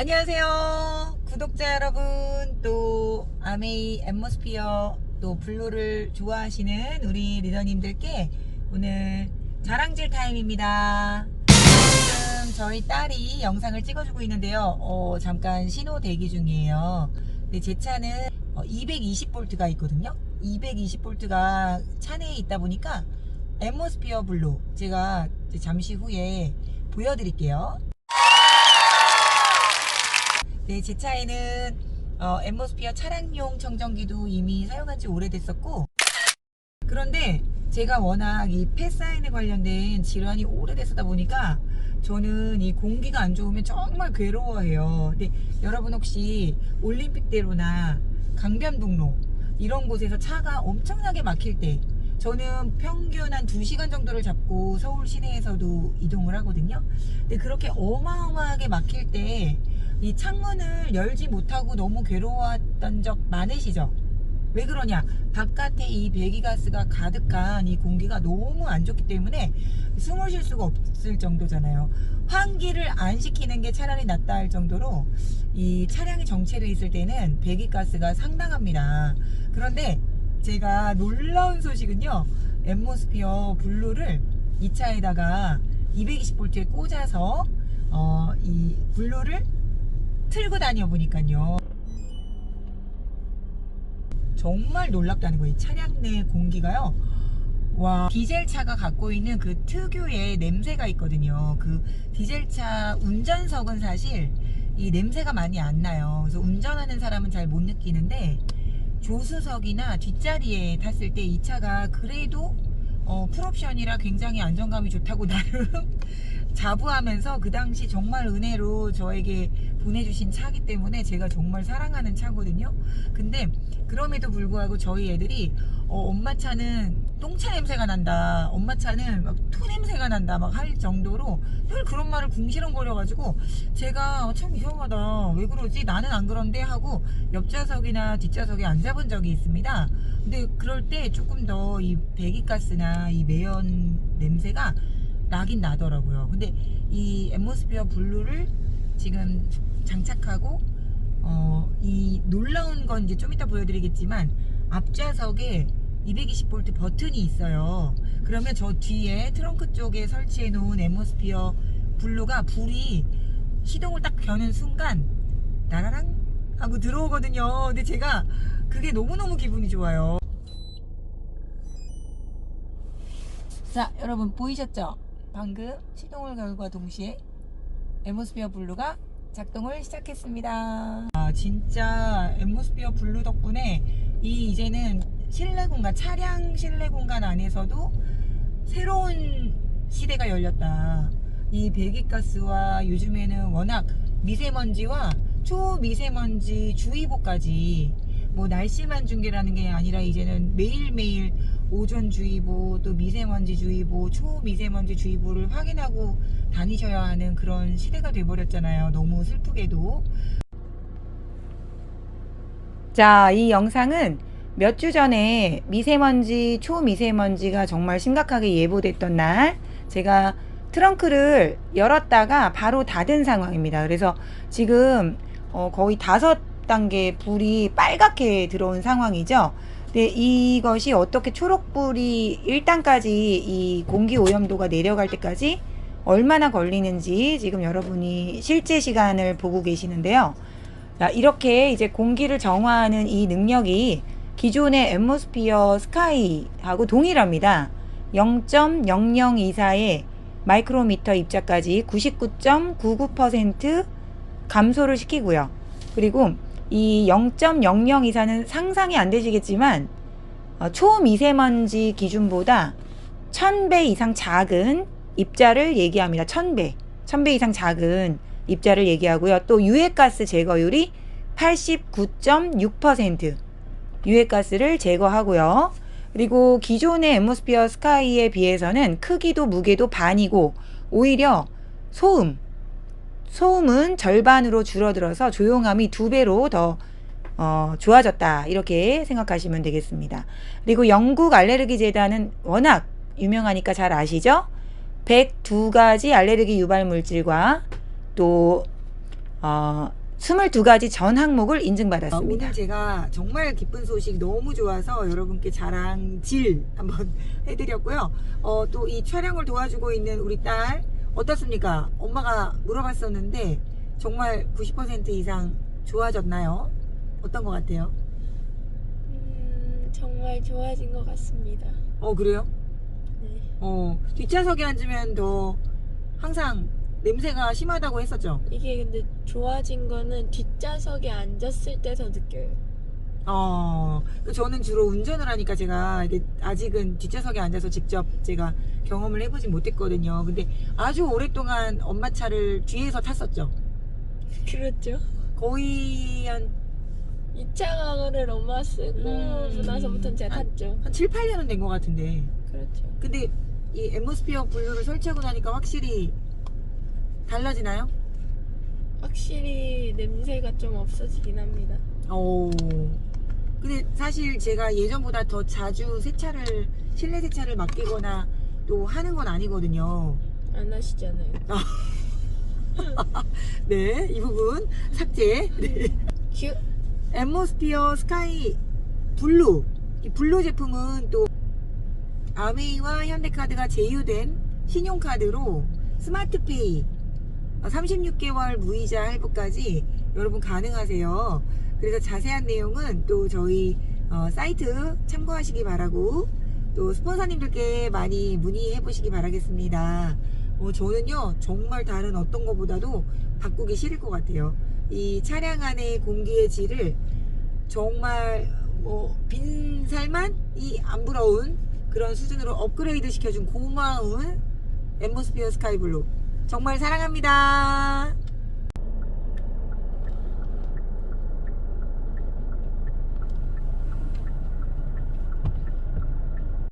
안녕하세요. 구독자 여러분, 또 아메이 앰모스피어 또 블루를 좋아하시는 우리 리더님들께 오늘 자랑질 타임입니다. 지금 저희 딸이 영상을 찍어주고 있는데요. 어, 잠깐 신호 대기 중이에요. 근데 제 차는 220V가 있거든요. 220V가 차 내에 있다 보니까 앰모스피어 블루 제가 잠시 후에 보여드릴게요. 네, 제 차에는 어, 엠모스피어 차량용 청정기도 이미 사용한 지 오래됐었고 그런데 제가 워낙 이 폐사인에 관련된 질환이 오래됐었다 보니까 저는 이 공기가 안 좋으면 정말 괴로워해요. 근데 여러분 혹시 올림픽대로나 강변북로 이런 곳에서 차가 엄청나게 막힐 때 저는 평균 한 2시간 정도를 잡고 서울 시내에서도 이동을 하거든요. 근데 그렇게 어마어마하게 막힐 때 이 창문을 열지 못하고 너무 괴로웠던 적 많으시죠? 왜 그러냐? 바깥에 이 배기가스가 가득한 이 공기가 너무 안 좋기 때문에 숨을 쉴 수가 없을 정도잖아요. 환기를 안 시키는 게 차라리 낫다 할 정도로 이 차량이 정체돼 있을 때는 배기가스가 상당합니다. 그런데 제가 놀라운 소식은요. 엠모스피어 블루를 이 차에다가 220V에 꽂아서 어, 이 블루를 틀고 다녀 보니까요. 정말 놀랍다는 거예요. 이 차량 내 공기가요. 와, 디젤 차가 갖고 있는 그 특유의 냄새가 있거든요. 그 디젤 차 운전석은 사실 이 냄새가 많이 안 나요. 그래서 운전하는 사람은 잘 못 느끼는데 조수석이나 뒷자리에 탔을 때 이 차가 그래도 어, 풀옵션이라 굉장히 안정감이 좋다고 나름 자부하면서 그 당시 정말 은혜로 저에게 보내주신 차기 때문에 제가 정말 사랑하는 차거든요. 근데 그럼에도 불구하고 저희 애들이 어, 엄마 차는 똥차 냄새가 난다. 엄마 차는 막 토 냄새가 난다. 막 할 정도로 늘 그런 말을 궁시렁거려가지고 제가 어, 참 이상하다. 왜 그러지? 나는 안 그런데 하고 옆좌석이나 뒷좌석에 앉아본 적이 있습니다. 근데 그럴 때 조금 더 이 배기가스나 이 매연 냄새가 나긴 나더라고요. 근데 이 앰모스피어 블루를 지금 장착하고 어, 이 놀라운 건 이제 좀 이따 보여드리겠지만 앞좌석에 220V 버튼이 있어요. 그러면 저 뒤에 트렁크 쪽에 설치해 놓은 앰모스피어 블루가 불이 시동을 딱 겨는 순간 나라랑 하고 들어오거든요. 근데 제가 그게 너무너무 기분이 좋아요. 자, 여러분 보이셨죠? 방금 시동을 걸과 동시에 엠모스피어 블루가 작동을 시작했습니다. 아, 진짜 엠모스피어 블루 덕분에 이 이제는 실내 공간, 차량 실내 공간 안에서도 새로운 시대가 열렸다. 이 배기가스와 요즘에는 워낙 미세먼지와 초미세먼지 주의보까지 뭐 날씨만 중계라는 게 아니라 이제는 매일매일 오존주의보 또 미세먼지주의보 초미세먼지주의보를 확인하고 다니셔야 하는 그런 시대가 돼버렸잖아요. 너무 슬프게도. 자 이 영상은 몇 주 전에 미세먼지 초미세먼지가 정말 심각하게 예보됐던 날 제가 트렁크를 열었다가 바로 닫은 상황입니다. 그래서 지금 어 거의 다섯 단계 불이 빨갛게 들어온 상황이죠 네, 이것이 어떻게 초록불이 1단까지 이 공기 오염도가 내려갈 때까지 얼마나 걸리는지 지금 여러분이 실제 시간을 보고 계시는데요. 자, 이렇게 이제 공기를 정화하는 이 능력이 기존의 앰모스피어 스카이하고 동일합니다. 0.0024의 마이크로미터 입자까지 99.99% 감소를 시키고요. 그리고 이 0.0024는 상상이 안 되시겠지만 어, 초미세먼지 기준보다 1000배 이상 작은 입자를 얘기합니다. 1000배. 1000배 이상 작은 입자를 얘기하고요. 또 유해가스 제거율이 89.6% 유해가스를 제거하고요. 그리고 기존의 앰모스피어 스카이에 비해서는 크기도 무게도 반이고 오히려 소음, 소음은 절반으로 줄어들어서 조용함이 두 배로 더 어, 좋아졌다. 이렇게 생각하시면 되겠습니다. 그리고 영국 알레르기 재단은 워낙 유명하니까 잘 아시죠? 102가지 알레르기 유발 물질과 또 어, 22가지 전 항목을 인증받았습니다. 아, 오늘 제가 정말 기쁜 소식 너무 좋아서 여러분께 자랑질 한번 해드렸고요. 어, 또 이 촬영을 도와주고 있는 우리 딸 어떻습니까? 엄마가 물어봤었는데 정말 90% 이상 좋아졌나요? 어떤 것 같아요? 음, 정말 좋아진 것 같습니다. 어 그래요? 네. 어 뒷좌석에 앉으면 더 항상 냄새가 심하다고 했었죠. 이게 근데 좋아진 거는 뒷좌석에 앉았을 때 더 느껴요. 어, 그 저는 주로 운전을 하니까 제가 아직은 뒷좌석에 앉아서 직접 제가 경험을 해보지 못했거든요. 근데 아주 오랫동안 엄마 차를 뒤에서 탔었죠. 그렇죠. 거의 한, 2차를 엄마 쓰고 음. 나서부터는 제가 한- 탔죠. 한 7, 8년은 된 것 같은데. 그렇죠. 근데 이 앰모스피어 블루를 설치하고 나니까 확실히 달라지나요? 확실히 냄새가 좀 없어지긴 합니다. 오. 근데 사실 제가 예전보다 더 자주 세차를, 실내 세차를 맡기거나 또 하는 건 아니거든요. 안 하시잖아요. 네, 이 부분 삭제. 네. 큐. 앰모스피어 스카이 블루. 이 블루 제품은 또 아메이와 현대카드가 제휴된 신용카드로 스마트페이 36개월 무이자 할부까지 여러분 가능하세요. 그래서 자세한 내용은 또 저희 어, 사이트 참고하시기 바라고 또 스폰서님들께 많이 문의해 보시기 바라겠습니다. 어, 저는요 정말 다른 어떤 것보다도 바꾸기 싫을 것 같아요. 이 차량 안의 공기의 질을 정말 뭐 빈살만 이 안 부러운 그런 수준으로 업그레이드 시켜준 고마운 엠모스피어 스카이블루 정말 사랑합니다.